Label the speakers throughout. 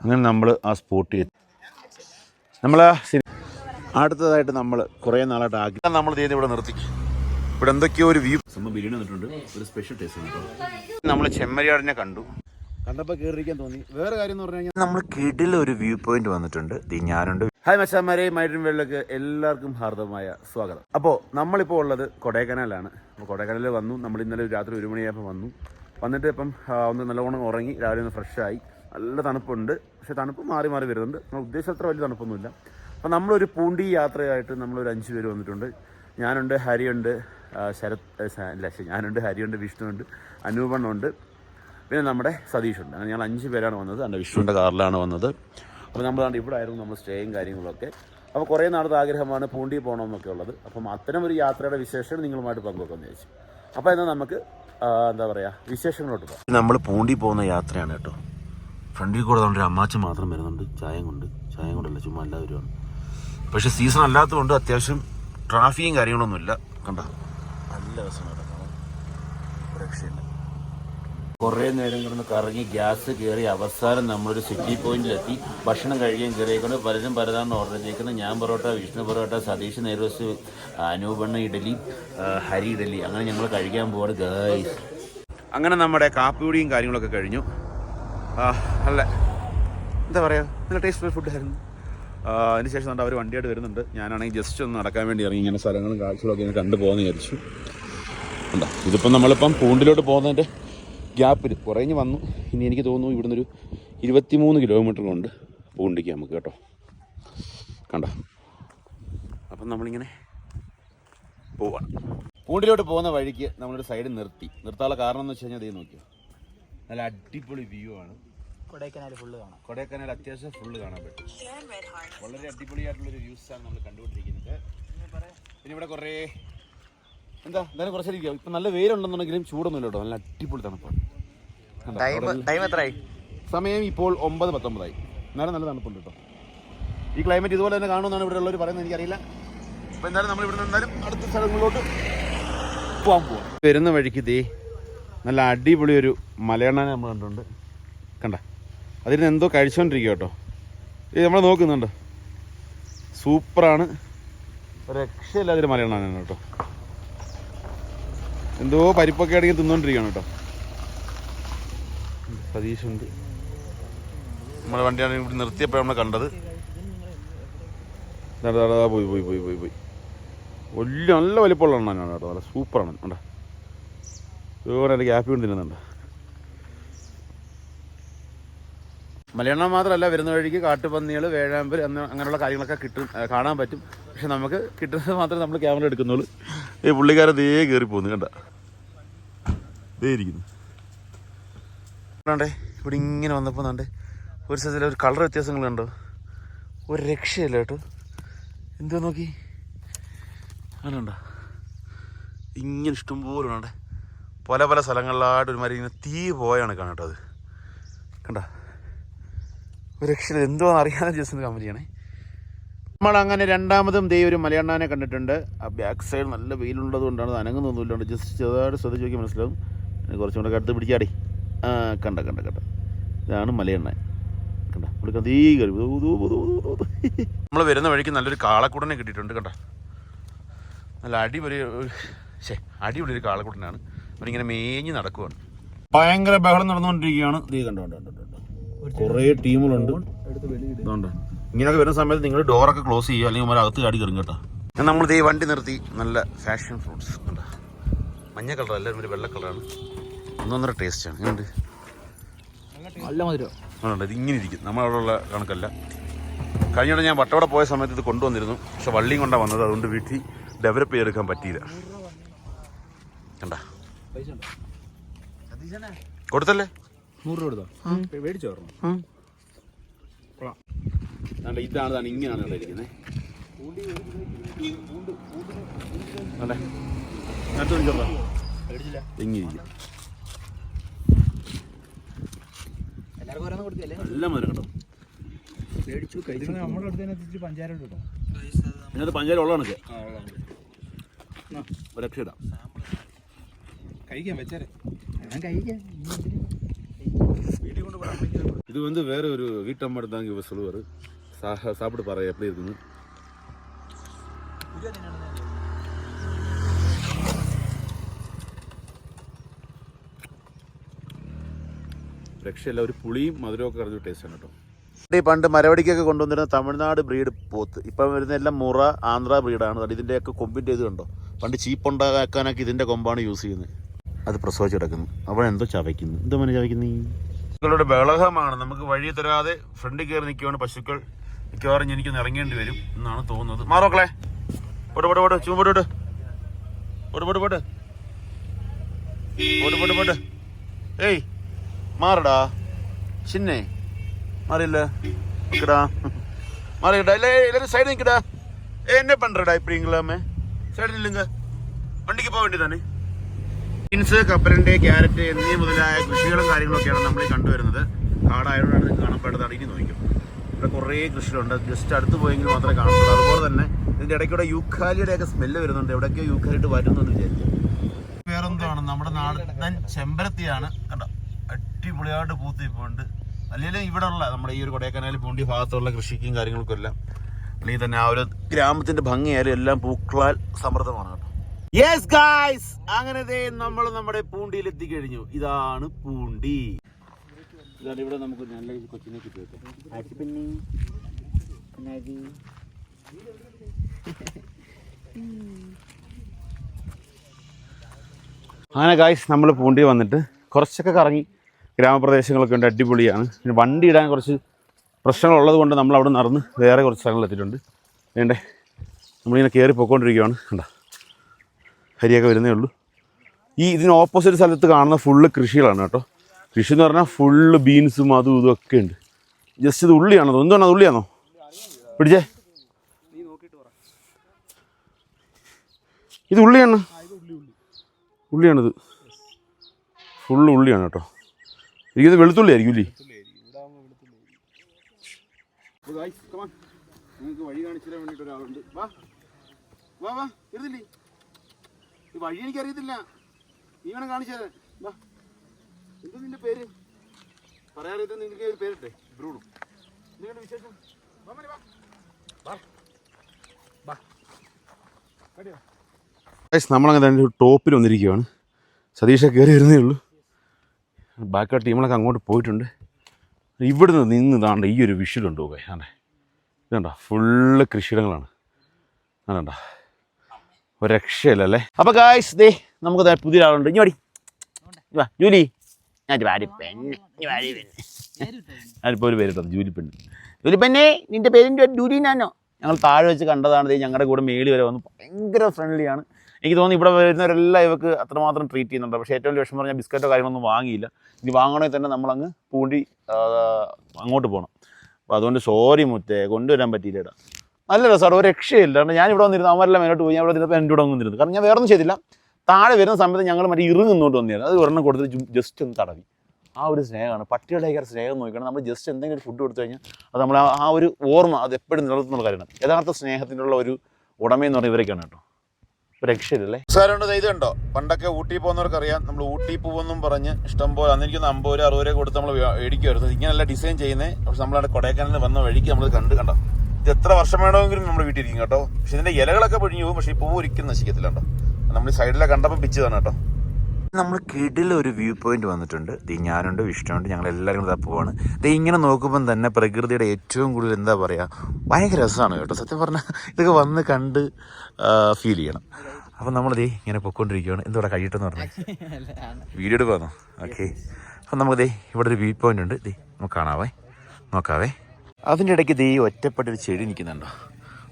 Speaker 1: അങ്ങനെ നമ്മൾ ആ സ്പോട്ടിൽ എത്തി. നമ്മൾ അടുത്തതായിട്ട് നമ്മൾ കുറേ നാളായിട്ട് ആഗ്രഹം നമ്മൾ ചെയ്ത് ഇവിടെ നിർത്തി. ഇവിടെ എന്തൊക്കെയോ ഒരു വ്യൂ സംഭവം ബിരിയാണി വന്നിട്ടുണ്ട്. ഒരു സ്പെഷ്യൽ ടേസ്റ്റ് ഉണ്ട് നമ്മൾ ചെമ്മരിയാടിനെ കണ്ടു. കണ്ടപ്പോൾ കയറിയിരിക്കാൻ തോന്നി. വേറെ കാര്യം എന്ന് പറഞ്ഞു കഴിഞ്ഞാൽ നമ്മൾ കിടില ഒരു വ്യൂ പോയിന്റ് വന്നിട്ടുണ്ട് ഞാനുണ്ട്. ഹായ് മച്ചാമാരെ മൈഡിൻ വേളിലേക്ക് എല്ലാവർക്കും ഹാർദവമായ സ്വാഗതം. അപ്പോൾ നമ്മളിപ്പോൾ ഉള്ളത് കൊടൈക്കനാലാണ്. അപ്പോൾ കൊടൈക്കനാലിൽ വന്നു. നമ്മൾ ഇന്നലെ രാത്രി ഒരു മണിയായപ്പോൾ വന്നു. വന്നിട്ട് ഇപ്പം ഒന്ന് നല്ലവണ്ണം ഉറങ്ങി രാവിലെ ഒന്ന് ഫ്രഷായി നല്ല തണുപ്പുണ്ട്. പക്ഷെ തണുപ്പ് മാറി മാറി വരുന്നുണ്ട്. നമ്മൾ ഉദ്ദേശിച്ചത്ര വലിയ തണുപ്പൊന്നുമില്ല. അപ്പോൾ നമ്മളൊരു പൂണ്ടി യാത്രയായിട്ട് നമ്മളൊരു അഞ്ച് പേര് വന്നിട്ടുണ്ട്. ഞാനുണ്ട് ഹരിയുണ്ട് ശരത് അല്ല ഞാനുണ്ട് ഹരിയുണ്ട് വിഷ്ണുണ്ട് അനൂപണ്ണുണ്ട്. പിന്നെ നമ്മുടെ സതീഷുണ്ട്. അങ്ങനെ ഞങ്ങൾ അഞ്ച് പേരാണ് വന്നത്. എന്റെ വിഷ്ണുവിന്റെ കാറിലാണ് വന്നത്. അപ്പോൾ നമ്മളാണ് ഇവിടെ ആയിരുന്നു നമ്മൾ സ്റ്റേയും കാര്യങ്ങളൊക്കെ. അപ്പോൾ കുറേ നാളത്തെ ആഗ്രഹമാണ് പൂണ്ടി പോകണമെന്നൊക്കെ ഉള്ളത്. അപ്പം അത്തരം ഒരു യാത്രയുടെ വിശേഷം നിങ്ങളുമായിട്ട് പങ്കുവെക്കാമെന്ന് ചോദിച്ചു അപ്പോൾ എന്നാൽ നമുക്ക് എന്താ പറയുക വിശേഷങ്ങളോട്ട് പോകാം. നമ്മൾ പൂണ്ടി പോകുന്ന യാത്രയാണ് കേട്ടോ. ഫ്രണ്ടിൽ കൂടെ ഒരു അമ്മാച്ചൻ മാത്രം വരുന്നുണ്ട്. ചായം കൊണ്ട്. ചായം കൊണ്ടല്ല ചുമ്മാ എല്ലാവരുമാണ് പക്ഷേ സീസൺ അല്ലാത്തതുകൊണ്ട് അത്യാവശ്യം ട്രാഫിക്കും കാര്യങ്ങളൊന്നുമില്ല കണ്ട? നല്ല രസമാണ് ഒരു രക്ഷയില്ല. കുറേ നേരം കിടന്ന് കറങ്ങി ഗ്യാസ് കയറി അവസാനം നമ്മളൊരു സിറ്റി പോയിന്റിലെത്തി ഭക്ഷണം കഴിക്കാൻ കയറിയേക്കൊണ്ട് പലരും പലതാണ് ഓർഡർ ചെയ്തിരിക്കുന്നത് ഞാൻ പൊറോട്ട വിഷ്ണു പൊറോട്ട സതീഷ് നേരോസ് അനൂപണ്ണ ഇഡലി ഹരി ഇഡലി. അങ്ങനെ ഞങ്ങൾ കഴിക്കാൻ പോവാണ് ഗൈസ് അങ്ങനെ നമ്മുടെ കാപ്പിപൊടിയും കാര്യങ്ങളൊക്കെ കഴിഞ്ഞു. നല്ല എന്താ പറയുക നല്ല ടേസ്റ്റ്ഫുൾ ഫുഡ് ആയിരുന്നു. ആ, അതിനുശേഷം അവർ വണ്ടിയായിട്ട് വരുന്നുണ്ട്. ഞാനാണെങ്കിൽ ജസ്റ്റ് ഒന്ന് നടക്കാൻ വേണ്ടി ഇറങ്ങി ഇങ്ങനെ സ്ഥലങ്ങളും കാഴ്ചകളൊക്കെ ഇങ്ങനെ കണ്ടു പോകാമെന്ന് വിചാരിച്ചു. ഉണ്ടോ ഇതിപ്പം നമ്മളിപ്പം പൂണ്ടിലോട്ട് പോകുന്നതിന്റെ ഗ്യാപ്പിൽ കുറഞ്ഞ് വന്നു. ഇനി എനിക്ക് തോന്നുന്നു ഇവിടുന്ന് ഒരു ഇരുപത്തിമൂന്ന് കിലോമീറ്റർ കൊണ്ട് പൂണ്ടിക്ക് നമുക്ക് കേട്ടോ. കണ്ടോ? അപ്പം നമ്മളിങ്ങനെ പോവാണ്. പൂണ്ടിലോട്ട് പോകുന്ന വഴിക്ക് നമ്മളൊരു സൈഡ് നിർത്തി. നിർത്താനുള്ള കാരണം എന്ന് വെച്ച് കഴിഞ്ഞാൽ അതേ നോക്കിയോ. നല്ല അടിപൊളി വ്യൂ ആണ്.
Speaker 2: കൊടൈക്കനാൽ ഫുള്ള് കാണാം.
Speaker 1: കൊടൈക്കനാൽ അത്യാവശ്യം ഫുള്ള് കാണാൻ പറ്റും. വളരെ അടിപൊളിയായിട്ടുള്ളൊരു വ്യൂസ് ആണ് നമ്മൾ കണ്ടുകൊണ്ടിരിക്കുന്നത്. പിന്നെ ഇവിടെ കുറേ എന്താ എന്തായാലും കുറച്ചിരിക്കുക ഇപ്പം നല്ല വെയിലുണ്ടെന്നുണ്ടെങ്കിലും ചൂടൊന്നുമില്ല കേട്ടോ. നല്ല അടിപൊളി തണുപ്പാണ്. കണ്ടോ?
Speaker 2: ടൈം ടൈം എത്രയായി
Speaker 1: സമയം ഇപ്പോൾ ഒമ്പത് പത്തൊമ്പതായി. എന്നാലും നല്ല തണുപ്പുണ്ട് കേട്ടോ. ഈ ക്ലൈമറ്റ് ഇതുപോലെ തന്നെ കാണുമെന്നാണ് ഇവിടെ ഉള്ളവർ പറയുന്നത്. എനിക്കറിയില്ല. അപ്പോൾ എന്തായാലും നമ്മൾ ഇവിടെ എന്തായാലും അടുത്ത സ്ഥലങ്ങളിലോട്ട് പോകാൻ പോവാം. വരുന്ന വഴിക്ക് ദേ നല്ല അടിപൊളി ഒരു മലയണ്ണനെ നമ്മൾ കണ്ടിട്ടുണ്ട്. കണ്ട? അതിന് എന്തോ കഴിച്ചുകൊണ്ടിരിക്കുക കേട്ടോ. ഇത് നമ്മൾ നോക്കുന്നുണ്ട്. സൂപ്പറാണ്. രക്ഷയില്ലാതൊരു മലയാളമാണ് കേട്ടോ. എന്തോ പരിപ്പൊക്കെ ആണെങ്കിൽ തിന്നുകൊണ്ടിരിക്കുകയാണ് കേട്ടോ. സതീഷുണ്ട്. നമ്മുടെ വണ്ടിയാണ് ഇവിടെ നിർത്തിയപ്പോൾ നമ്മൾ കണ്ടത്. പോയി പോയി പോയി പോയി പോയി. വലിയ നല്ല വലിപ്പമുള്ള എണ്ണാനാണ് കേട്ടോ. നല്ല സൂപ്പറാണ്. കണ്ട? ഇതുപോലെ എന്റെ ഗ്യാപ്പ് കൊണ്ട് തിന്നുന്നുണ്ട്. മലയാളം മാത്രമല്ല വരുന്ന വഴിക്ക് കാട്ടുപന്നികൾ വേഴാമ്പൽ എന്ന അങ്ങനെയുള്ള കാര്യങ്ങളൊക്കെ കിട്ടും കാണാൻ പറ്റും. പക്ഷെ നമുക്ക് കിട്ടുന്നത് മാത്രമേ നമ്മൾ ക്യാമറ എടുക്കുന്നുള്ളൂ. ഈ പുള്ളിക്കാരൻ ദേ കയറി പോകുന്നു കണ്ട? ദേ ഇരിക്കുന്നു. കണ്ടേ ഇവിടെ ഇങ്ങനെ വന്നപ്പോൾ കണ്ടേ ഒരു സ്ഥലത്തിൽ ഒരു കളർ വ്യത്യാസങ്ങൾ കണ്ടോ? ഒരു രക്ഷയില്ല കേട്ടോ. എന്തോ നോക്കി? അങ്ങനെയുണ്ടോ ഇങ്ങനെ ഇഷ്ടംപോലെ ഉണ്ട് പല പല സ്ഥലങ്ങളിലായിട്ട് ഒരുമാതിരി ഇങ്ങനെ തീ പോയാണ് കാണട്ടോ അത്. കണ്ട? ഒരു രക്ഷയില്ല. എന്തോ അറിയാതെ ജസ്റ്റ് കമ്പനിയാണേ നമ്മൾ അങ്ങനെ രണ്ടാമതും ദൈവം ഒരു മലയണ്ണാനെ കണ്ടിട്ടുണ്ട്. ആ ബാക്ക് സൈഡ് നല്ല വെയിലുള്ളത് കൊണ്ടാണ് അനങ്ങുന്നൊന്നുമില്ലാണ്ട് ജസ്റ്റ് ചെറുതായിട്ട് ശ്രദ്ധിച്ച് നോക്കി മനസ്സിലാവും. കുറച്ചും കൂടെ അടുത്ത് പിടിച്ചാടി ആ കണ്ട കണ്ട കണ്ട. ഇതാണ് മലയണ്ണ കണ്ട? പുള്ളിക്കാൻ തീ കഴിവ് നമ്മൾ വരുന്ന വഴിക്ക് നല്ലൊരു കാളക്കുടനെ കിട്ടിയിട്ടുണ്ട് കണ്ട? നല്ല അടിപൊളി ശേ അടിപൊളി ഒരു കാളക്കുടനാണ്. അവരിങ്ങനെ മേഞ്ഞ് നടക്കുവാണ്. ഭയങ്കര ബഹളം നടന്നുകൊണ്ടിരിക്കുകയാണ്. ദീ കണ്ടോ കണ്ടോ കണ്ടോ. കുറേ ടീമുകളുണ്ട്. ഇങ്ങനെയൊക്കെ വരുന്ന സമയത്ത് നിങ്ങൾ ഡോറൊക്കെ ക്ലോസ് ചെയ്യുക അല്ലെങ്കിൽ ഒരു അകത്ത് കാടി കയറും കേട്ടോ. നമ്മൾ ഈ വണ്ടി നിർത്തി. നല്ല ഫാഷൻ ഫ്രൂട്ട്സ് കണ്ടോ? മഞ്ഞ കളർ എല്ലാവരും ഒരു വെള്ള കളറാണ് ഒന്നൊന്നര ടേസ്റ്റാണ് ഇങ്ങനെയുണ്ട്
Speaker 2: നല്ല മധുരം.
Speaker 1: അതുകൊണ്ട് ഇത് ഇങ്ങനെ ഇരിക്കും. നമ്മളവിടെ ഉള്ള കണക്കല്ല. കഴിഞ്ഞ ഞാൻ വട്ടവട പോയ സമയത്ത് ഇത് കൊണ്ടുവന്നിരുന്നു. പക്ഷെ വള്ളിയും കൊണ്ടാണ് വന്നത്. അതുകൊണ്ട് വീട്ടിൽ ഡെവലപ്പ് ചെയ്തെടുക്കാൻ പറ്റിയില്ല. കണ്ട? കൊടുത്തല്ലേ?
Speaker 2: നൂറ് രൂപ കൊടുത്തോ? മേടിച്ചോ
Speaker 1: കൊള്ളാം. ഇതാണ് ഇതാണ് ഇങ്ങനെയാണ് ഇവിടെ ഇരിക്കുന്നത് നല്ല കേട്ടോ.
Speaker 2: പഞ്ചാര
Speaker 1: ഇടാം.
Speaker 2: വെച്ചാരെ. ഞാൻ കഴിക്കാം.
Speaker 1: இது வந்து வேற ஒரு வீட்டம்மா தாங்க இவர் சொல்லுவார் சா சாப்பிட்டு பாரு எப்படி இருக்குன்னு രക്ഷയില്ല ഒരു പുളിയും മധുരവും ഒക്കെ കറഞ്ഞ ടേസ്റ്റ് ആണ് കേട്ടോ ഈ പണ്ട് മരവടിക്കൊക്കെ കൊണ്ടുവന്നിരുന്ന തമിഴ്നാട് ബ്രീഡ് പോത്ത് ഇപ്പം വരുന്ന എല്ലാം മുറ ആന്ധ്ര ബ്രീഡാണ് അത് ഇതിൻ്റെയൊക്കെ കൊമ്പിൻ്റെ ഇത് കണ്ടോ പണ്ട് ചീപ്പ് ഉണ്ടാക്കാനൊക്കെ ഇതിൻ്റെ കൊമ്പാണ് യൂസ് ചെയ്യുന്നത് അത് പ്രസവിച്ച് കിടക്കുന്നു അവിടെ എന്തോ ചവയ്ക്കുന്നു എന്തോ മനെ ചവയ്ക്കുന്നീ നിങ്ങളുടെ ബഹളഹമാണ് നമുക്ക് വഴി തരാതെ ഫ്രണ്ട് കയറി നിൽക്കുകയാണ് പശുക്കൾ. മിക്കവാറും എനിക്കൊന്ന് ഇറങ്ങേണ്ടി വരും എന്നാണ് തോന്നുന്നത്. മാറോക്കളെ പോട്ട് പോട്ട് പോട്ട് പോട്ട് പോട്ട് പോട്ട് പോട്ട് പോട്ട് പോട്ട് ഏയ് മാറടാ. ചിന്നേ. മാറിയില്ലേടാ മാറിയിട്ടാ ഇല്ല എല്ലാവരും സൈഡ് നിൽക്കടാ എന്നെ പണ്ടാ ഇപ്പം ഇങ്ങളാമേ സൈഡിൽ നില്ലുങ്ക. വണ്ടിക്ക് പോകാൻ വേണ്ടി തന്നെ. ബീൻസ് കപ്പലണ്ടി ക്യാരറ്റ് എന്നീ മുതലായ കൃഷികളും കാര്യങ്ങളൊക്കെയാണ് നമ്മൾ കണ്ടുവരുന്നത്. കാടായതുകൊണ്ടാണ് ഇത് കാണപ്പെടുന്നത്. ഇനി നോക്കും ഇവിടെ കുറേ കൃഷികളുണ്ട്. ജസ്റ്റ് അടുത്ത് പോയെങ്കിൽ മാത്രമേ കാണത്തുള്ളൂ. അതുപോലെ തന്നെ ഇതിന്റെ ഇടയ്ക്കൂടെ യൂക്കാലിയുടെ ഒക്കെ സ്മെല്ല് വരുന്നുണ്ട്. എവിടെയൊക്കെയോ യൂക്കാലിട്ട് വരുന്നുണ്ട് വിചാരിച്ചു. വേറെന്താണ് നമ്മുടെ നാടൻ ചെമ്പരത്തിയാണ്. കണ്ടോ? അടിപൊളിയായിട്ട് പൂത്തിപ്പോണ്ട് അല്ലെങ്കിൽ ഇവിടെ ഉള്ള നമ്മുടെ ഈ ഒരു കൊടൈക്കനാൽ പൂണ്ടി ഭാഗത്തുള്ള കൃഷിക്കും കാര്യങ്ങൾക്കും എല്ലാം അല്ലെങ്കിൽ തന്നെ ആ ഒരു ഗ്രാമത്തിന്റെ ഭംഗിയായാലും എല്ലാം പൂക്കളാൽ സമൃദ്ധമാണ് യെസ് ഗായ്സ് അങ്ങനെ നമ്മൾ നമ്മുടെ പൂണ്ടിയിൽ എത്തിക്കഴിഞ്ഞു. ഇതാണ് പൂണ്ടി. ഇതാണ് ഇവിടെ നമുക്ക് നല്ല കൊച്ചിനെ കിട്ടും അങ്ങനെ ഗായ്സ് നമ്മൾ പൂണ്ടി വന്നിട്ട് കുറച്ചൊക്കെ കറങ്ങി ഗ്രാമപ്രദേശങ്ങളൊക്കെ ഉണ്ട് അടിപൊളിയാണ്. പിന്നെ വണ്ടി ഇടാൻ കുറച്ച് പ്രശ്നങ്ങളുള്ളത് കൊണ്ട് നമ്മൾ അവിടെ നടന്ന് വേറെ കുറച്ച് സ്ഥലങ്ങളിൽ എത്തിയിട്ടുണ്ട്. വേണ്ടേ? നമ്മളിങ്ങനെ കയറി പോയിക്കൊണ്ടിരിക്കുകയാണ് കണ്ട? ഹരിയൊക്കെ വരുന്നേ ഉള്ളൂ. ഈ ഇതിന് ഓപ്പോസിറ്റ് സ്ഥലത്ത് കാണുന്ന ഫുള്ള് കൃഷികളാണ് കേട്ടോ. കൃഷി എന്ന് പറഞ്ഞാൽ ഫുള്ള് ബീൻസും അതും ഇതും ഒക്കെ ഉണ്ട്. ജസ്റ്റ് ഇത് ഉള്ളിയാണോ? എന്താണ് അത് ഉള്ളിയാണോ? പിടിച്ചേ. ഇത് ഉള്ളിയാണ്. ഉള്ളിയാണിത്. ഫുള്ള് ഉള്ളിയാണ് കേട്ടോ. ഇത് വെളുത്തുള്ളി ആയിരിക്കും ഇല്ലേ? വഴി കാണിച്ചു തരാൻ വേണ്ടിയിട്ട് ഒരാളുണ്ട്. വാ. വാ വാ. ഇരുന്നില്ലേ? ഈ വഴി എനിക്ക് അറിയത്തില്ല നീ വേണം കാണിച്ചത് വാ എന്താ നിന്റെ പേര്? പറയാറിയത് നിനക്ക് ഒരു പേരിട്ടെ? ബ്രൂണു. നിങ്ങളുടെ വിശേഷം? വാ തന്നെ. നമ്മളങ്ങനെ ടോപ്പിൽ വന്നിരിക്കുകയാണ്. സതീഷ കയറി വരുന്നേ ഉള്ളൂ. ബാക്കി ടീമുകളൊക്കെ അങ്ങോട്ട് പോയിട്ടുണ്ട്. ഇവിടുന്ന് നിന്ന് താണ്ട ഈ ഒരു വിഷുലുണ്ട് പോകെ അതെ ഇതുണ്ടോ? ഫുള്ള് കൃഷിയിടങ്ങളാണ്. ആണണ്ട ഒരു രക്ഷയില്ലല്ലേ അപ്പോൾ ഗായ്സ് ദേ നമുക്ക് പുതിയ ആളുണ്ട് ഇനി ജൂലി. ഞാൻ വാരി ഒരു പേരിട്ടോ ജൂലി പെണ്ണ്. ജൂലി പെണ്ണേ നിന്റെ പേരിന്റെ ജൂലി നാനോ? ഞങ്ങൾ താഴെ വെച്ച് കണ്ടതാണ്. ഞങ്ങളുടെ കൂടെ മേളി വരെ വന്നു. ഭയങ്കര ഫ്രണ്ട്ലിയാണ് എനിക്ക് തോന്നുന്നു ഇവിടെ വരുന്നവരെല്ലാം ഇവർക്ക് അത്രമാത്രം ട്രീറ്റ് ചെയ്യുന്നുണ്ട്. പക്ഷേ ഏറ്റവും വലിയ വിഷമം പറഞ്ഞാൽ ബിസ്ക്കറ്റോ കാര്യങ്ങളൊന്നും വാങ്ങിയില്ല. ഇനി വാങ്ങണമെങ്കിൽ തന്നെ നമ്മളങ്ങ് പൂണ്ടി അങ്ങോട്ട് പോകണം അപ്പോൾ അതുകൊണ്ട് സോറി മുത്തേ കൊണ്ടുവരാൻ പറ്റിയില്ലടാ. നല്ല രസമാണ് ഒരു രക്ഷയില്ല. കാരണം ഞാൻ ഇവിടെ വന്നിരുന്നു അവരെല്ലാം മേലോട്ട് പോയി. ഞാൻ ഇവിടെ നിന്നപ്പോൾ എന്റെ കൂടെ കാരണം ഞാൻ വേറെ ഒന്നും ചെയ്തില്ല. താഴെ വരുന്ന സമയത്ത് ഞങ്ങൾ മറ്റേ ഇറുങ്ങുന്നോട്ട് വന്നിരുന്നു. അത് ഒരെണ്ണം കൊടുത്തിട്ട് ജസ്റ്റ് ഒന്ന് തടവി. ആ ഒരു സ്നേഹമാണ്. പട്ടിയുടെയൊക്കെ സ്നേഹം നോക്കണം നമ്മൾ ജസ്റ്റ് എന്തെങ്കിലും ഫുഡ് കൊടുത്തു കഴിഞ്ഞാൽ അത് നമ്മൾ ആ- ഒരു ഓർമ്മ അത് എപ്പോഴും നിലനിർത്തുന്ന കാര്യമാണ്. യഥാർത്ഥ സ്നേഹത്തിനുള്ള ഒരു ഉടമയെന്ന് പറയുന്നത് ഇവരൊക്കെയാണ് കേട്ടോ. രക്ഷയില്ലേ രക്ഷയില്ലല്ലേ സാറുണ്ട് ഇത് കണ്ടോ പണ്ടൊക്കെ ഊട്ടി പോകുന്നവർക്ക് അറിയാം നമ്മൾ ഊട്ടി പോകുമെന്നും പറഞ്ഞ് ഇഷ്ടം പോലെ അന്നിരിക്കുന്ന അമ്പത് രൂപ അറുപത് രൂപ കൊടുത്ത് നമ്മൾ മേടിക്കുമായിരുന്നു ഇങ്ങനെയല്ല ഡിസൈൻ ചെയ്യുന്നത് പക്ഷെ നമ്മളവിടെ കൊടൈക്കനാലിൽ വന്ന വഴിക്ക് നമ്മൾ കണ്ട് കണ്ടോ? ഇത് എത്ര വർഷം വേണമെങ്കിലും നമ്മൾ വീട്ടിലിരിക്കും കേട്ടോ. പക്ഷെ ഇതിന്റെ ഇലകളൊക്കെ പൊഴിഞ്ഞു പോകും പക്ഷെ ഈ പൂ ഒരിക്കലും നശിക്കത്തില്ല കേട്ടോ. നമ്മൾ ഈ സൈഡിലെ കണ്ടപ്പോൾ പിച്ചതാണ് കേട്ടോ. നമ്മൾ കിടിൽ ഒരു വ്യൂ പോയിന്റ് വന്നിട്ടുണ്ട്. ഇത് ഞാനുണ്ട് വിഷ്ണുണ്ട് ഞങ്ങൾ എല്ലാവരും കൂടെ പോവാണ്. ദേ ഇങ്ങനെ നോക്കുമ്പം തന്നെ പ്രകൃതിയുടെ ഏറ്റവും കൂടുതൽ എന്താ പറയുക ഭയങ്കര രസമാണ് കേട്ടോ. സത്യം പറഞ്ഞാൽ ഇതൊക്കെ വന്ന് കണ്ട് ഫീൽ ചെയ്യണം. അപ്പം നമ്മൾ ദേ ഇങ്ങനെ പൊയ്ക്കൊണ്ടിരിക്കുകയാണ് എന്തോടെ കഴിയിട്ടെന്ന് പറഞ്ഞു. വീഡിയോ എടുക്കാന്നോ ഓക്കെ അപ്പം നമുക്ക് ദേ ഇവിടെ ഒരു വ്യൂ പോയിന്റ് ഉണ്ട്. ദേ നമുക്ക് കാണാവേ. നോക്കാവേ. അതിന്റെ ഇടയ്ക്ക് ദേ ഒറ്റപ്പെട്ട ഒരു ചെടി നിൽക്കുന്നുണ്ടോ?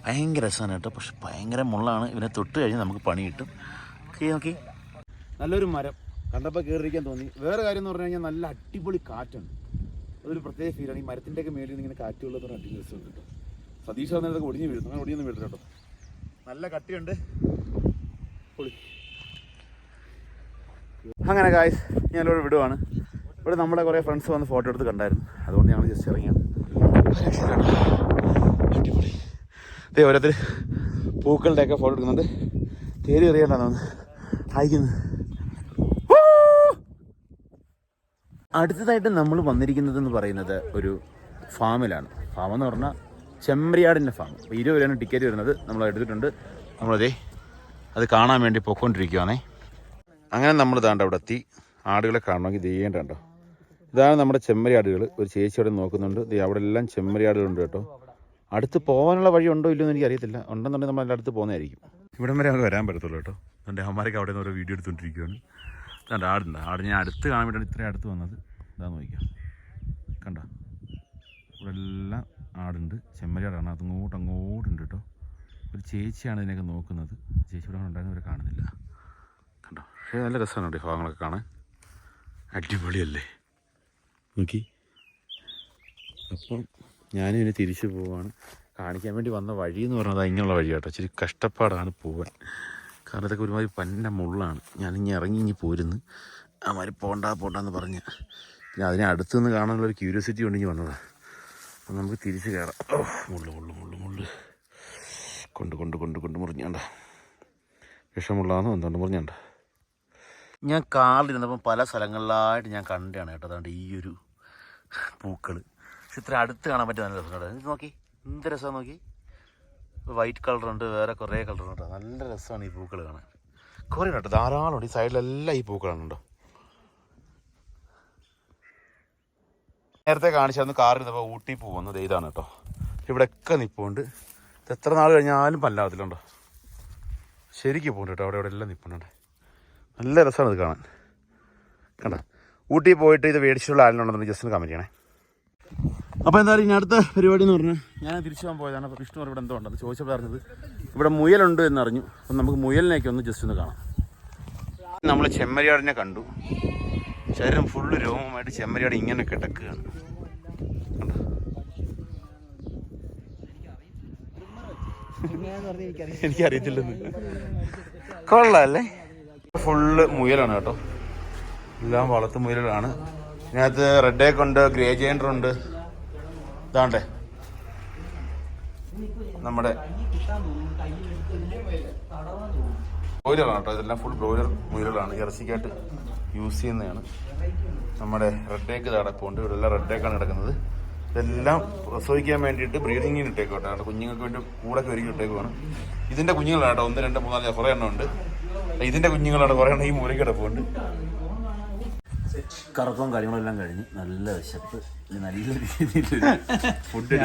Speaker 1: ഭയങ്കര രസമാണ് കേട്ടോ. പക്ഷെ ഭയങ്കര മുള്ളാണ്. ഇവനെ തൊട്ട് കഴിഞ്ഞ് നമുക്ക് പണി കിട്ടും. ഓക്കെ നല്ലൊരു മരം. കണ്ടപ്പോൾ കയറിയിരിക്കാൻ തോന്നി. വേറെ കാര്യം എന്ന് പറഞ്ഞു കഴിഞ്ഞാൽ നല്ല അടിപൊളി കാറ്റുണ്ട്. അതൊരു പ്രത്യേക ഫീലാണ് ഈ മരത്തിന്റെ ഒക്കെ മേളിൽ നിന്ന് ഇങ്ങനെ കാറ്റ് കൊള്ളുന്ന അടിപൊളി രസം കേട്ടോ. സതീഷ് വന്നതൊക്കെ ഒടിഞ്ഞ് വീഴുന്നു അങ്ങനെ ഒടിയൊന്നും വീഴുന്നു കേട്ടോ. നല്ല കട്ടിയുണ്ട്. പൊളി. അങ്ങനെ കായ് ഞാനിവിടെ വിടുവാണ്. ഇവിടെ നമ്മുടെ കുറേ ഫ്രണ്ട്സ് വന്ന് ഫോട്ടോ എടുത്ത് കണ്ടായിരുന്നു. അതുകൊണ്ട് ഞങ്ങൾ ജസ്റ്റ് ഇറങ്ങിയാണ്. അടിപൊളി. ദേ ഓരോരുത്തർ പൂക്കളുടെയൊക്കെ ഫോട്ടോ എടുക്കുന്നുണ്ട്. തേരി എറിയണ്ടെന്ന് അയക്കുന്നത് അയക്കുന്നു അടുത്തതായിട്ട് നമ്മൾ വന്നിരിക്കുന്നത് എന്ന് പറയുന്നത് ഒരു ഫാമിലാണ്. ഫാം എന്ന് പറഞ്ഞാൽ ചെമ്മരിയാടിന്റെ ഫാം. ഇരുപത് രൂപയാണ് ടിക്കറ്റ് വരുന്നത്. നമ്മൾ എടുത്തിട്ടുണ്ട്. നമ്മളതേ അത് കാണാൻ വേണ്ടി പൊക്കോണ്ടിരിക്കുവാണേ. അങ്ങനെ നമ്മൾ താണ്ട അവിടെ എത്തി ആടുകളെ കാണണമെങ്കിൽ ചെയ്യേണ്ടോ ഇതാണ് നമ്മുടെ ചെമ്മരിയാടുകൾ. ഒരു ചേച്ചി അവിടെ നോക്കുന്നുണ്ട്. ദേ അവിടെ എല്ലാം ചെമ്മരിയാടുകളുണ്ട് കേട്ടോ. അടുത്ത് പോകാനുള്ള വഴി ഉണ്ടോ ഇല്ലയോ എന്ന് എനിക്ക് അറിയത്തില്ല. ഉണ്ടെന്നുണ്ടെങ്കിൽ നമ്മൾ എല്ലാ അടുത്ത് പോകുന്നതായിരിക്കും. ഇവിടം വരെ നമുക്ക് വരാൻ പറ്റത്തുള്ളൂ കേട്ടോ. എന്റെ അമ്മമാരൊക്കെ അവിടെ നിന്ന് ഓരോ വീഡിയോ എടുത്തുകൊണ്ടിരിക്കുകയാണ് കണ്ട ആടുണ്ട്. ആട് ഞാൻ അടുത്ത് കാണാൻ വേണ്ടിയാണ് ഇത്രയും അടുത്ത് വന്നത്. ഇതാ നോക്കിക്കാം. കണ്ട? ഇവിടെ എല്ലാം ആടുണ്ട്. ചെമ്മരിയാടാണ്. അതങ്ങോട്ട് അങ്ങോട്ട് അങ്ങോട്ടുണ്ട് കേട്ടോ. ഒരു ചേച്ചിയാണ് ഇതിനൊക്കെ നോക്കുന്നത്. ചേച്ചി ഇവിടെ ഉണ്ടായിരുന്നവരെ കാണുന്നില്ല. കണ്ടോ? പക്ഷേ നല്ല രസമാണ് ഈ ഭാഗങ്ങളൊക്കെ കാണാൻ. അടിപൊളിയല്ലേ? നോക്കി. അപ്പം ഞാനിതിനെ തിരിച്ചു പോവാണ്. കാണിക്കാൻ വേണ്ടി വന്ന വഴി എന്ന് പറഞ്ഞാൽ അത് ഇങ്ങനെയുള്ള വഴി കേട്ടോ. ഇച്ചിരി കഷ്ടപ്പാടാണ് പോവാൻ. കാരണം ഇതൊക്കെ ഒരുമാതിരി പന്ന മുള്ളാണ്. ഞാനിങ്ങനെ ഇറങ്ങി ഇങ്ങി പോരുന്നു. മാതിരി പോണ്ട പോണ്ടെന്ന് പറഞ്ഞ്. പിന്നെ അതിനെ അടുത്ത് നിന്ന് കാണാനുള്ള ഒരു ക്യൂരിയോസിറ്റി ഉണ്ടെങ്കിൽ വന്നതാണ് അപ്പം നമുക്ക് തിരിച്ച് കയറാം ഓ മുള്ളു മുള്ളു മുള്ളു മുള്ളു. കൊണ്ട് കൊണ്ട് കൊണ്ട് കൊണ്ട് മുറിഞ്ഞാണ്ട. വിഷമുള്ളതാണോ എന്തുകൊണ്ട് മുറിഞ്ഞാണ്ട. ഞാൻ കാറിലിരുന്നപ്പം പല സ്ഥലങ്ങളിലായിട്ട് ഞാൻ കണ്ടാണ് കേട്ടോ. അതുകൊണ്ട് ഈ ഒരു പൂക്കൾ പക്ഷെ ഇത്ര അടുത്ത് കാണാൻ പറ്റിയ നല്ല രസമുണ്ട്. ഇത് നോക്കി. എന്ത് രസമാണ് നോക്കി. വൈറ്റ് കളറുണ്ട് വേറെ കുറേ കളറുണ്ട് നല്ല രസമാണ് ഈ പൂക്കൾ കാണാൻ. കുറേ കേട്ടോ. ധാരാളം ഉണ്ട്. ഈ സൈഡിലെല്ലാം ഈ പൂക്കളാണ് കേട്ടോ. നേരത്തെ കാണിച്ചായിരുന്നു കാറിൽ നിന്നപ്പോൾ ഊട്ടി പോകുന്നത് ഇതാണ് കേട്ടോ. ഇവിടെയൊക്കെ നിൽപ്പുണ്ട് ഇത് എത്ര നാൾ കഴിഞ്ഞാലും പല്ലാവത്തിലുണ്ടോ ശരിക്കും പോകുന്നുണ്ട് കേട്ടോ. അവിടെ ഇവിടെ എല്ലാം നിൽപ്പുണ്ട് നല്ല രസമാണ് ഇത് കാണാൻ. കണ്ട? ഊട്ടി പോയിട്ട് ഇത് മേടിച്ചിട്ടുള്ള ആളിനുണ്ടെന്ന് ജസ്റ്റ് കമന്റ് കമന്റ് ചെയ്യണേ. അപ്പോൾ എന്താ പറയുക അടുത്ത പരിപാടി എന്ന് പറഞ്ഞാൽ ഞാൻ തിരിച്ചു പോകാൻ പോയതാണ്. അപ്പോൾ വിഷ്ണു ഇവിടെ എന്തോ ഉണ്ടെന്ന് അത് ചോദിച്ചപ്പോൾ പറഞ്ഞത് ഇവിടെ മുയലുണ്ട് എന്നറിഞ്ഞു. അപ്പം നമുക്ക് മുയലിനെയൊക്കെ ഒന്ന് ജസ്റ്റ് ഒന്ന് കാണാം. നമ്മൾ ചെമ്മരിയാടിനെ കണ്ടു. ശരീരം ഫുള്ള് രോമമായിട്ട് ചെമ്മരിയാട് ഇങ്ങനെ കിടക്കുകയാണ്. കണ്ടോ? കൊള്ളാം കൊള്ളാല്ലേ ഫുള്ള് മുയലാണ് കേട്ടോ. എല്ലാം വളർത്തു മുയലുകളാണ്. ഇതിനകത്ത് റെഡ് ഏക്ക് ഉണ്ട് ഗ്രേ ജെയിൻഡർ ഉണ്ട്. ഇതാണ്ടേ. നമ്മുടെ ബ്രോയിലറാണ് കേട്ടോ. ഇതെല്ലാം ഫുൾ ബ്രോയിലർ മുയലുകളാണ്. ഇറച്ചിക്കായിട്ട് യൂസ് ചെയ്യുന്നതാണ്. നമ്മുടെ റെഡ് ഏക്ക് കിടപ്പുണ്ട് ഇവിടെ എല്ലാം റെഡ് ഏക്കാണ് കിടക്കുന്നത്. ഇതെല്ലാം പ്രസവിക്കാൻ വേണ്ടിയിട്ട് ബ്രീഡിങ്ങിന് ഇട്ടേക്കോട്ടെ കേട്ടോ. കുഞ്ഞുങ്ങൾക്ക് വേണ്ടി കൂടെ ഒരുക്കി ഇട്ടേക്കുവാണ്. ഇതിന്റെ കുഞ്ഞുങ്ങളാണ് കേട്ടോ. ഒന്ന് രണ്ട് മൂന്നാൽ കുറേ എണ്ണം ഉണ്ട്. ഇതിന്റെ കുഞ്ഞുങ്ങളാണ്. കുറേ എണ്ണം ഈ മുറി കിടപ്പുണ്ട്. കറക്കവും കാര്യങ്ങളെല്ലാം കഴിഞ്ഞ് നല്ല വിശപ്പ് നല്ല രീതിയിൽ ഫുഡ്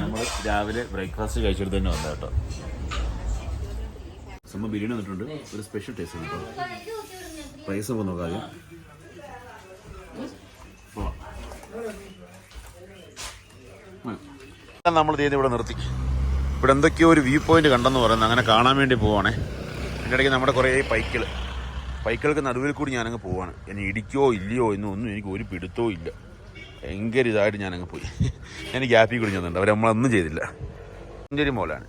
Speaker 1: നമ്മൾ രാവിലെ ബ്രേക്ക്ഫാസ്റ്റ് കഴിച്ചെടുത്ത് തന്നെ വന്നത് കേട്ടോ സംഭവം ബിരിയാണി വന്നിട്ടുണ്ട്. ഒരു സ്പെഷ്യൽ ടേസ്റ്റ് കേട്ടോ പൈസ നമുക്ക് നോക്കാം ആദ്യം. നമ്മൾ തീയതി ഇവിടെ നിർത്തി. ഇവിടെ എന്തൊക്കെയോ ഒരു വ്യൂ പോയിന്റ് കണ്ടെന്ന് പറയുന്നത് അങ്ങനെ കാണാൻ വേണ്ടി പോവാണേ. എന്റെ ഇടയ്ക്ക് നമ്മുടെ കുറേ പൈക്കൾ പൈക്കൾക്ക് നടുവിൽ കൂടി ഞാനങ്ങ് പോവാണ്. എന്നെ ഇടിക്കോ ഇല്ലയോ എന്നൊന്നും എനിക്ക് ഒരു പിടുത്തോ ഇല്ല. ഭയങ്കര ഇതായിട്ട് ഞാനങ്ങ് പോയി. എനിക്ക് ഗ്യാപ്പിൽ കൂടി ചെന്നുണ്ട് അവർ നമ്മളൊന്നും ചെയ്തില്ല. ശുഞ്ചരി മോലാണ്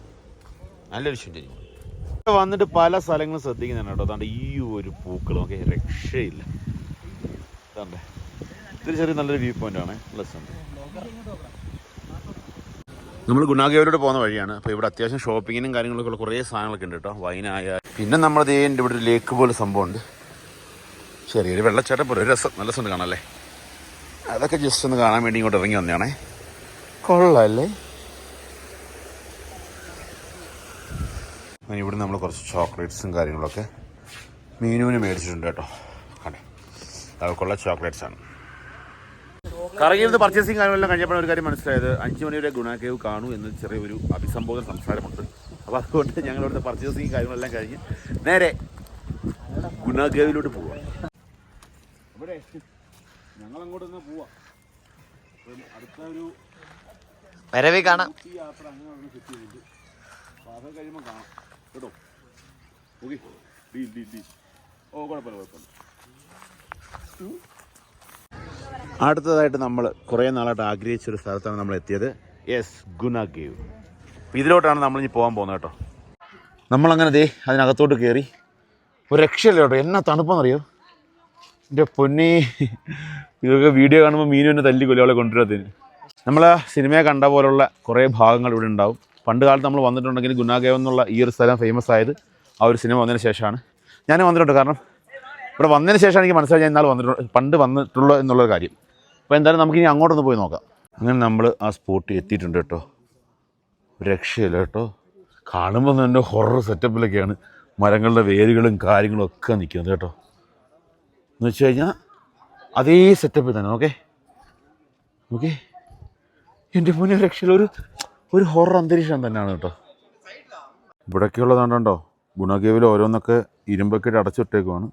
Speaker 1: നല്ലൊരു ശുഞ്ചരി മോൾ വന്നിട്ട് പല സ്ഥലങ്ങളും ശ്രദ്ധിക്കുന്നുണ്ട് കേട്ടോ. അതാണ്ട് ഈ ഒരു പൂക്കൾ ഒക്കെ രക്ഷയില്ല. അതാണ്ടേ ഇതൊരു ചെറിയ നല്ലൊരു വ്യൂ പോയിന്റ് ആണ്. പ്ലസ് ഉണ്ട്. നമ്മൾ ഗുണാഗേവരോട് പോകുന്ന വഴിയാണ്. അപ്പോൾ ഇവിടെ അത്യാവശ്യം ഷോപ്പിങ്ങിനും കാര്യങ്ങളൊക്കെ ഉള്ള കുറേ സാധനങ്ങളൊക്കെ ഉണ്ട് കേട്ടോ. വൈനായ പിന്നെ നമ്മൾ ദേന്റെ ഇവിടെ ഒരു ലേക്ക് പോലെ സംഭവമുണ്ട്. ചെറിയൊരു വെള്ളച്ചാട്ടം പോലെ ഒരു രസം നല്ല രസമുണ്ട് കാണാല്ലേ അതൊക്കെ ജസ്റ്റ് ഒന്ന് കാണാൻ വേണ്ടി ഇങ്ങോട്ട് ഇറങ്ങി വന്നതാണേ. കൊള്ളാല്ലേ? അങ്ങനെ ഇവിടെ നമ്മൾ കുറച്ച് ചോക്ലേറ്റ്സും കാര്യങ്ങളൊക്കെ മീനുവിന് മേടിച്ചിട്ടുണ്ട് കേട്ടോ. കണ്ടേ? അതൊക്കെയുള്ള ചോക്ലേറ്റ്സ് ആണ്. കറങ്ങിയിരുന്ന് പർച്ചേസിങ് കാര്യങ്ങളെല്ലാം കഴിഞ്ഞപ്പോൾ ഒരു കാര്യം മനസ്സിലായത്. അഞ്ചു മണിയുടെ ഗുണാക്കേവ് കാണൂ എന്ന് ചെറിയൊരു അഭിസംബോധന സംസാരമുണ്ട്. അപ്പോൾ അതുകൊണ്ട് ഞങ്ങൾ ഇവിടുത്തെ പർച്ചേസിങ് കാര്യങ്ങളെല്ലാം കഴിഞ്ഞ് നേരെ ഗുണാക്കേവിലോട്ട് പോവാം. ഇവിടെ ഞങ്ങൾ അങ്ങോട്ട് തന്നെ പോവാം. അടുത്ത ഒരു
Speaker 3: വരവേ കാണാം.
Speaker 1: ഈ യാത്ര അങ്ങനെ ഒന്ന് സെറ്റ് ചെയ്തിട്ട് അപ്പോൾ അത് കഴിയുമ്പോൾ കാണാം. കേട്ടോ? ഓക്കെ. Deal deal deal. ഓ കുഴപ്പമില്ല കുഴപ്പമില്ല. അടുത്തതായിട്ട് നമ്മൾ കുറേ നാളായിട്ട് ആഗ്രഹിച്ച ഒരു സ്ഥലത്താണ് നമ്മൾ എത്തിയത്. യെസ് ഗുണ അപ്പോൾ ഇതിലോട്ടാണ് നമ്മൾ ഇനി പോകാൻ പോകുന്നത് കേട്ടോ. നമ്മളങ്ങനെ ദേ അതിനകത്തോട്ട് കയറി. ഒരു രക്ഷയില്ല കേട്ടോ. എന്നാ തണുപ്പെന്നറിയോ? എന്റെ പൊന്നി. ഇതൊക്കെ വീഡിയോ കാണുമ്പോൾ മീനു എന്നെ തല്ലി കൊല്ലകളെ കൊണ്ടുവരത്തിന് നമ്മൾ സിനിമയെ കണ്ട പോലുള്ള കുറേ ഭാഗങ്ങൾ ഇവിടെ ഉണ്ടാവും. പണ്ട് കാലത്ത് നമ്മൾ വന്നിട്ടുണ്ടെങ്കിൽ ഗുണാഗേവ് എന്നുള്ള ഈ ഒരു സ്ഥലം ഫേമസ് ആയത് ആ ഒരു സിനിമ വന്നതിന് ശേഷമാണ്. ഞാൻ വന്നിട്ടുണ്ട്. കാരണം ഇവിടെ വന്നതിന് ശേഷമാണ് എനിക്ക് മനസ്സിലായി ഞാൻ ഇന്നാൾ വന്നിട്ടുണ്ട്. പണ്ട് വന്നിട്ടുള്ളൂ എന്നുള്ളൊരു കാര്യം. അപ്പോൾ എന്തായാലും നമുക്ക് ഇനി അങ്ങോട്ടൊന്ന് പോയി നോക്കാം. അങ്ങനെ നമ്മൾ ആ സ്പോട്ടിൽ എത്തിയിട്ടുണ്ട് കേട്ടോ. രക്ഷയില്ല കേട്ടോ. കാണുമ്പോൾ തന്നെ ഹൊറർ സെറ്റപ്പിലൊക്കെയാണ് മരങ്ങളുടെ വേരുകളും കാര്യങ്ങളും ഒക്കെ നിൽക്കുന്നത് കേട്ടോ. എന്ന് വെച്ച് കഴിഞ്ഞാൽ അതേ സെറ്റപ്പിൽ തന്നെ ഓക്കെ ഓക്കെ എന്റെ മുന്നേ രക്ഷയിൽ ഒരു ഒരു ഹൊറർ അന്തരീക്ഷം തന്നെയാണ് കേട്ടോ. ഇവിടെയൊക്കെ ഉള്ളതാണ്ടോ ഗുണകേവിൽ ഓരോന്നൊക്കെ ഇരുമ്പൊക്കെ അടച്ചിട്ടേക്കുവാണ്.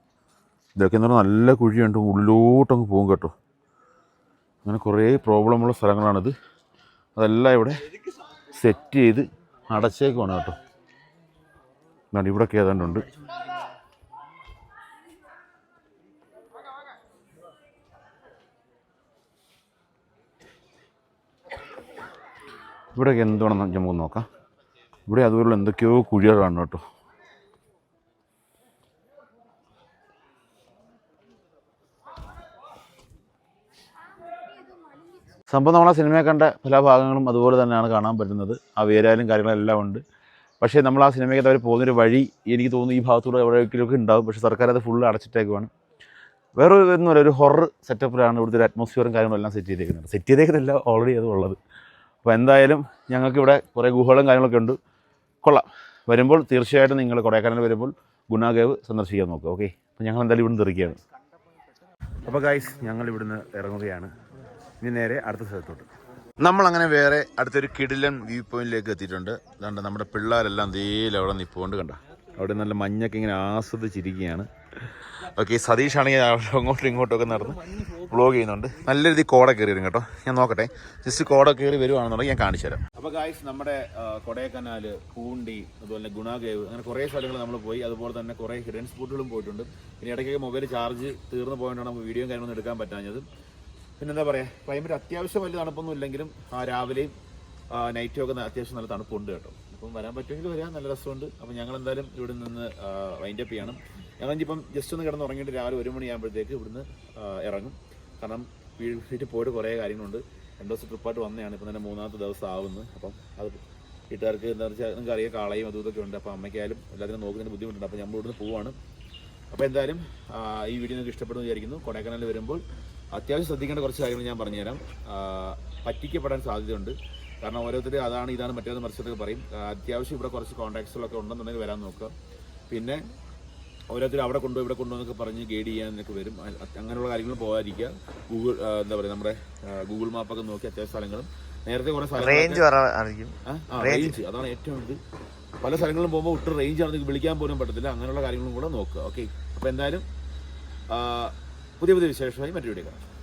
Speaker 1: ഇതൊക്കെ എന്ന് പറഞ്ഞാൽ നല്ല കുഴിയുണ്ട്. ഉള്ളിലോട്ടങ്ങ് പോകും കേട്ടോ. അങ്ങനെ കുറേ പ്രോബ്ലമുള്ള സ്ഥലങ്ങളാണിത്. അതെല്ലാം ഇവിടെ സെറ്റ് ചെയ്ത് അടച്ചേക്കുവാണ് കേട്ടോ. എന്നാണ് ഇവിടെയൊക്കെ ഏതാണ്ടുണ്ട്. ഇവിടെയൊക്കെ എന്തുവാണെന്ന് നമുക്ക് നോക്കാം. ഇവിടെ അതുപോലുള്ള എന്തൊക്കെയോ കുഴികളാണ് കേട്ടോ. സംഭവം നമ്മളെ സിനിമയെ കണ്ട പല ഭാഗങ്ങളും അതുപോലെ തന്നെയാണ് കാണാൻ പറ്റുന്നത്. ആ വേരായാലും കാര്യങ്ങളെല്ലാം ഉണ്ട്. പക്ഷേ നമ്മൾ ആ സിനിമയ്ക്ക് അവർ പോകുന്നൊരു വഴി എനിക്ക് തോന്നുന്നു ഈ ഭാഗത്തൂടെ എവിടെയെങ്കിലുമൊക്കെ ഉണ്ടാവും. പക്ഷേ സർക്കാർ അത് ഫുള്ള് അടച്ചിട്ടേക്കുവാണ്. വേറെ എന്ന് ഒരു ഹൊറർ സെറ്റപ്പിലാണ് ഇവിടുത്തെ ഒരു അറ്റ്മോസ്ഫിയറും കാര്യങ്ങളും എല്ലാം സെറ്റ് ചെയ്തേക്കുന്നത്. സെറ്റ് ചെയ്തേക്കുന്നില്ല ഓൾറെഡി അത് ഉള്ളത്. അപ്പോൾ എന്തായാലും ഞങ്ങൾക്കിവിടെ കുറേ ഗുഹകളും കാര്യങ്ങളൊക്കെ ഉണ്ട്. കൊള്ളാം. വരുമ്പോൾ തീർച്ചയായിട്ടും നിങ്ങൾ കൊടൈക്കനാൽ വരുമ്പോൾ ഗുണാഗേവ് സന്ദർശിക്കാൻ നോക്കുക. ഓക്കെ അപ്പോൾ ഞങ്ങൾ എന്തായാലും ഇവിടുന്ന് തെറിക്കുകയാണ് അപ്പോൾ ഗൈസ് ഞങ്ങൾ ഇവിടുന്ന് ഇറങ്ങുകയാണ്. ഇനി നേരെ അടുത്ത സ്ഥലത്തോട്ട്. നമ്മൾ അങ്ങനെ വേറെ അടുത്തൊരു കിടിലൻ വ്യൂ പോയിന്റിലേക്ക് എത്തിയിട്ടുണ്ട്. അതുകൊണ്ട് നമ്മുടെ പിള്ളേരെല്ലാം തേയില അവിടെ നിൽപ്പുകൊണ്ട് കണ്ട. അവിടെ നല്ല മഞ്ഞൊക്കെ ഇങ്ങനെ ആസ്വദിച്ചിരിക്കുകയാണ്. ഓക്കെ സതീഷ് ആണെങ്കിൽ അങ്ങോട്ടും ഇങ്ങോട്ടും ഒക്കെ നടന്ന് വ്ളോഗ് ചെയ്യുന്നുണ്ട്. നല്ല രീതി കോട കയറി വരും കേട്ടോ. ഞാൻ നോക്കട്ടെ. ജസ്റ്റ് കോട കയറി വരുവാണെന്നുണ്ടെങ്കിൽ ഞാൻ കാണിച്ചു തരാം. അപ്പോൾ ഗായ്സ് നമ്മുടെ കൊടൈക്കനാൽ പൂണ്ടി അതുപോലെ ഗുണാകേവ് അങ്ങനെ കുറേ സ്ഥലങ്ങൾ നമ്മൾ പോയി. അതുപോലെ തന്നെ കുറേ ഹിഡൻ സ്പോട്ടുകളും പോയിട്ടുണ്ട്. പിന്നെ ഇടയ്ക്കൊക്കെ മൊബൈൽ ചാർജ് തീർന്നു പോയതുകൊണ്ടാണ് നമുക്ക് വീഡിയോ കാര്യങ്ങളൊന്നും എടുക്കാൻ പറ്റാഞ്ഞത്. പിന്നെന്താ പറയുക ക്ലൈമറ്റ് അത്യാവശ്യം വലിയ തണുപ്പൊന്നും ഇല്ലെങ്കിലും ആ രാവിലെയും നൈറ്റും ഒക്കെ അത്യാവശ്യം നല്ല തണുപ്പുണ്ട് കേട്ടോ. അപ്പം വരാൻ പറ്റുമെങ്കിൽ വരാം നല്ല രസമുണ്ട്. അപ്പം ഞങ്ങൾ എന്തായാലും ഇവിടെ നിന്ന് വൈൻഡപ്പ് ചെയ്യണം. ഞങ്ങൾ ഇപ്പം ജസ്റ്റ് ഒന്ന് കിടന്ന് ഉറങ്ങിയിട്ട് രാവിലെ ഒരു മണിയാകുമ്പോഴത്തേക്ക് ഇവിടുന്ന് ഇറങ്ങും. കാരണം വീട്ടിൽ പോയിട്ട് കുറേ കാര്യങ്ങളുണ്ട്. രണ്ട് ദിവസം ട്രിപ്പായിട്ട് വന്നതാണ്. ഇപ്പം തന്നെ മൂന്നാമത്തെ ദിവസം ആവുന്നു. അപ്പം അത് വീട്ടുകാർക്ക് എന്താ വെച്ചാൽ നിങ്ങൾക്ക് അറിയാം കാളയും അതും ഇതൊക്കെ ഉണ്ട്. അപ്പം അമ്മയ്ക്കായാലും എല്ലാത്തിനും നോക്കുന്നതിന് ബുദ്ധിമുട്ടുണ്ട്. അപ്പം നമ്മൾ ഇവിടുന്ന് പോവാണ്. അപ്പോൾ എന്തായാലും ഈ വീഡിയോ നിങ്ങൾക്ക് ഇഷ്ടപ്പെടുന്നു വിചാരിക്കുന്നു. കൊടൈക്കനാലിൽ വരുമ്പോൾ അത്യാവശ്യം ശ്രദ്ധിക്കേണ്ട കുറച്ച് കാര്യങ്ങൾ ഞാൻ പറഞ്ഞുതരാം. പറ്റിക്കപ്പെടാൻ സാധ്യതയുണ്ട്. കാരണം ഓരോരുത്തർ അതാണ് ഇതാണ് മറ്റേത് മറിച്ചതൊക്കെ പറയും. അത്യാവശ്യം ഇവിടെ കുറച്ച് കോൺടാക്ട്സുകളൊക്കെ ഉണ്ടെന്നുണ്ടെങ്കിൽ വരാൻ നോക്കുക. പിന്നെ ഓരോരുത്തർ അവിടെ കൊണ്ടുപോയി ഇവിടെ കൊണ്ടുവന്നൊക്കെ പറഞ്ഞ് ഗൈഡ് ചെയ്യാനൊക്കെ വരും. അങ്ങനെയുള്ള കാര്യങ്ങൾ പോകാതിരിക്കുക. ഗൂഗിൾ എന്താ പറയുക നമ്മുടെ ഗൂഗിൾ മാപ്പൊക്കെ നോക്കി അത്യാവശ്യ സ്ഥലങ്ങളും. നേരത്തെ കുറേ
Speaker 3: റേഞ്ച്
Speaker 1: സ്ഥലങ്ങൾ
Speaker 3: കുറവായിരിക്കും
Speaker 1: റേഞ്ച്. അതാണ് ഏറ്റവും ഉണ്ട് പല സ്ഥലങ്ങളിലും പോകുമ്പോൾ ഒട്ടും റേഞ്ച് ആണെങ്കിൽ വിളിക്കാൻ പോലും പറ്റത്തില്ല. അങ്ങനെയുള്ള കാര്യങ്ങളും കൂടെ നോക്കുക. ഓക്കെ? അപ്പോൾ എന്തായാലും പുതിയ പുതിയ വിശേഷമായി മറ്റൊരു കാണാം.